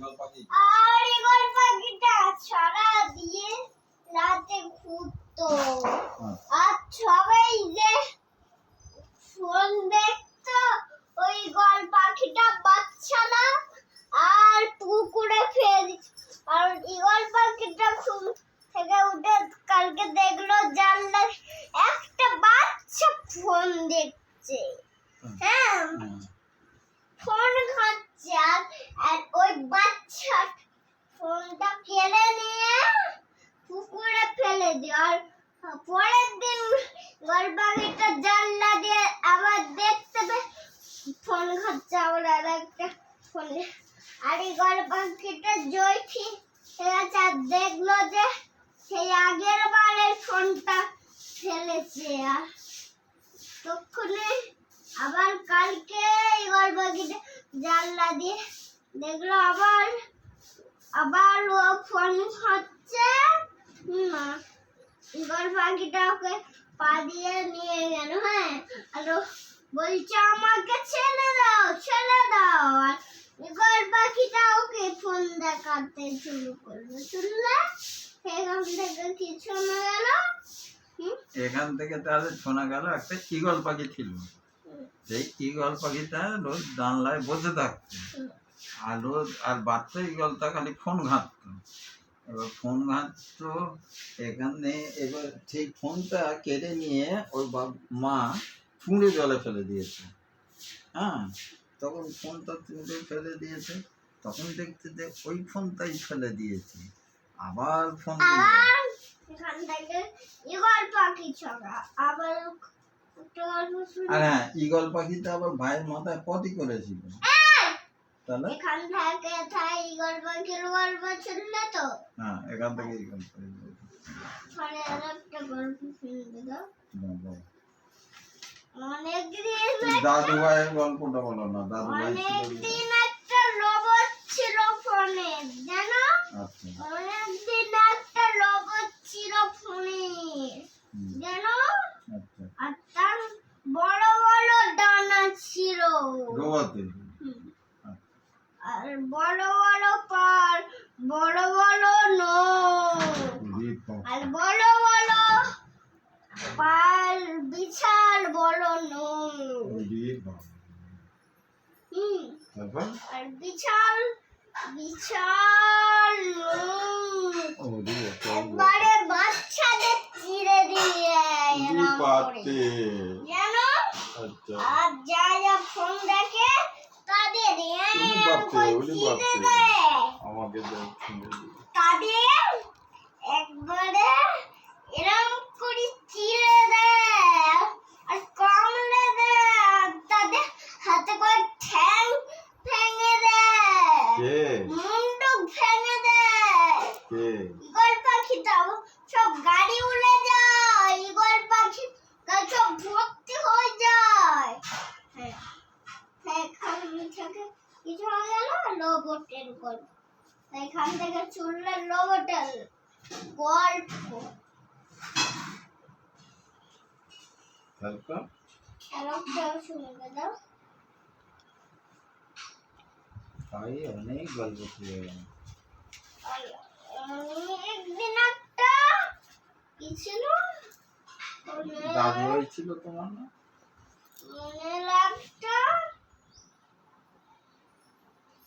আর eagle পাখিটা সারা দিয়ে রাতে ঘুরতো হ্যাঁ। আর সবাই যে ফোন দেখতো ওই গল পাখিটা বাচ্চারা আর পুকুরে ফেল আর ইগল পাখিটা ঘুম থেকে উঠে কালকে দেখল জানলা একটা বাচ্চা ফোন দেখছে হ্যাঁ হুম। ফোন খাচ্ছে আর আর ওই বাচ্চা ফোনটা কেড়ে নিয়ে পুকুরে ফেলে দিও আর পরের দিন গলপাখিটা জানলা দিয়ে আবার দেখতে ফোন খাচ্ছে আবার আর একটা ফোনে। আর এই গলপাখিটা জয়ঠি ঠিক আছে আর দেখল যে সেই আগের বারের ফোনটা ফেলেছে আর তক্ষণে আবার কালকে এবার বাকিটা জানলা দিয়ে দেখল আবার আবার ও ফোন হচ্ছে না এবার পাখিটা ওকে পা দিয়ে নিয়ে গেল হ্যাঁ? আর বলছে, আমাকে ছেড়ে দাও ছেড়ে দাও। আর এবার পাখিটা ওকে ফোন দেখাতে শুরু করল। শুনলে? সেখান থেকে কিছু না গেল? এখান থেকে তাহলে শোনা গেল একটা ঈগল পাখি ছিল। সেই ঈগল পাখিটা রোজ জানলায় বসে থাকতো। আর রোজ আর বাচ্চা ঈগলটা খালি ফোন ঘাঁটতো। এবার ফোন ঘাঁটতো এখানে এবার সেই ফোনটা কেড়ে নিয়ে ওর বাব- মা চুঁড়ে জলে ফেলে দিয়েছে। হ্যাঁ তখন ফোনটা চুঁড়ে ফেলে দিয়েছে তখন দেখতে যে ওই ফোনটাই ফেলে দিয়েছে। আবার ফোন ইগল আর হ্যাঁ ঈগল পাখিটা আবার ভাইয়ের মাথায় পটি করেছিল। তাহলে এখান থেকে তাই ইগল পাখির গল্প শুনলে তো। হ্যাঁ এখান থেকে ঈগল পাখি পরে আর একটা গল্প শুনবে তো। অনেক দিন দাদু ভাইয়ের গল্পটা বলো না দাদু ভাই ছিল অনেক দিন একটা রোবট ছিল ফোনে জানো? আচ্ছা। অনেক দিন একটা রোবট ছিল ফোনে জানো? আচ্ছা। আর তার বড় বড় ডানা ছিল হুম। আর বড় বড় পার বড় বড় নখ আর বড় বড় পাল বিশাল বড় হুম। আর বিশাল বিশাল একবারে বাচ্চাদের চিড়ে দিয়ে জানো আচ্ছা। আর যা যা ফোন দেখে তাদের আমাকে। তাদের একবারে এরম করে চিড়ে দেয় আর কামড়ে দেয় তাদের হাতে করে ঠ্যাং ভেঙে দেয় কে? মুন্ডু ভেঙে দেয়। ইগল পাখিটাও সব গাড়ি উড়ে যায় ইগল পাখি সব ভর্তি হয়ে যায়। হ্যাঁ এখান থেকে কিছু হয়ে গেল রোবটের গল্প এখান থেকে চলল রোবটের গল্প। তাই অনেক গল্প ছিল আর একদিন একটা কি ছিল? দাদু ছিল তোমার না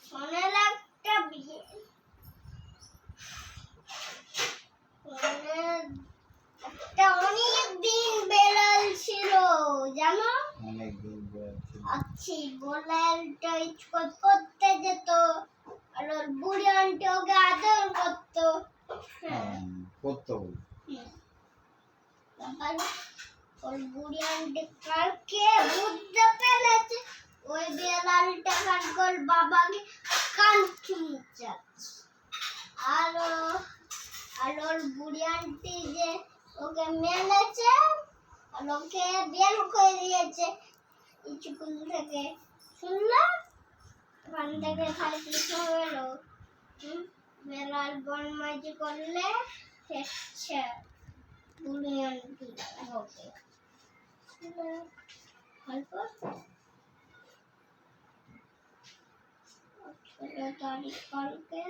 মনে লাগটা বিয়ে মনে একটা অনেক দিন বেড়াল ছিল জানো? অনেক দিন আচ্ছি করতে যেত আর ওর বুড়ি আন্টি ওকে আদর করতো। হ্যাঁ। হ্যাঁ, করতে তারপর ওর বুড়ি আন্টি কালকে বুঝতে পেরেছে ওই বেড়ালটা কালকে বাবাকে কান চুমছে আর আর ওর বুড়ি আন্টি যে ওকে মেরেছে আর ওকে বের করে দিয়েছে। স্কুল থেকে। শুনলাম ওখান থেকে খালি হলো। হুম, বেড়াল বনমাইজি করলে বুড়িয়ান ওকে। গল্প ষোলো তারিখ কালকে।